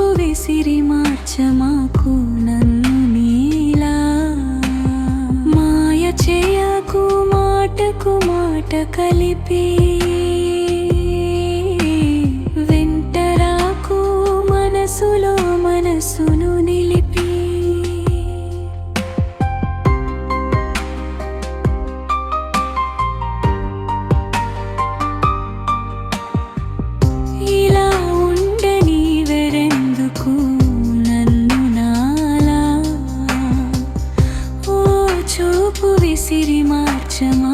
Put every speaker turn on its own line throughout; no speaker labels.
విసిరి మార్చమాకు నన్ను నీలా. మాయ చేయకు మాటకు మాట కలిపి. వెంటరాకు మనసులో మార్చమాకు నన్ను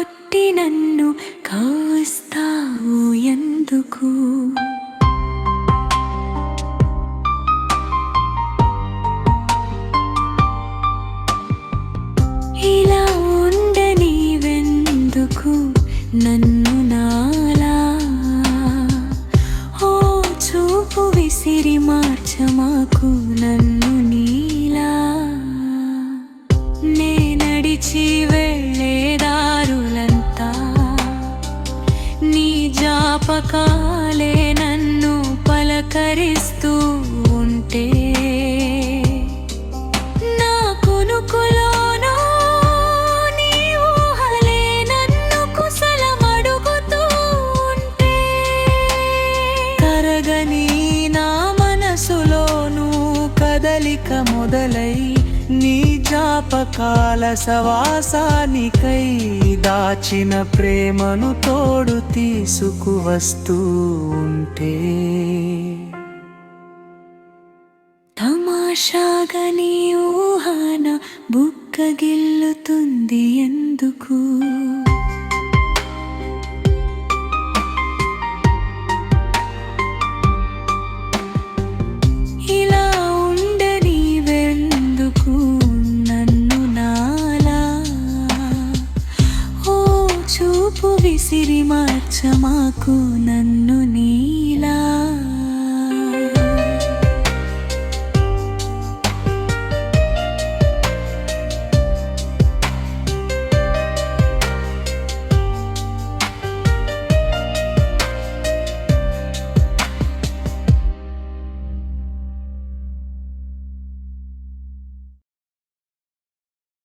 కొట్టి నన్ను కౌస్తావు ఎందుకు? ఇలా ఉండని వెందుకు నన్ను నాలా? ఓ చూపు విసిరి మార్చమాకు నన్ను జాపకాలే నన్ను పలకరిస్తూ ఉంటే నా కొనుకులోనూ నీ ఊహలే నన్ను కుశలమడుగుతూ ఉంటే కరగని నా మనసులోనూ కదలిక మొదలై నీ జాపకాల సవాసానికై దాచిన ప్రేమను తోడు తీసుకువస్తూ ఉంటే. తమాషాగా నీ బుక్క బుక్కగిల్లుతుంది ఎందుకు? ఓ విసిరి మార్చమాకు నన్ను నీ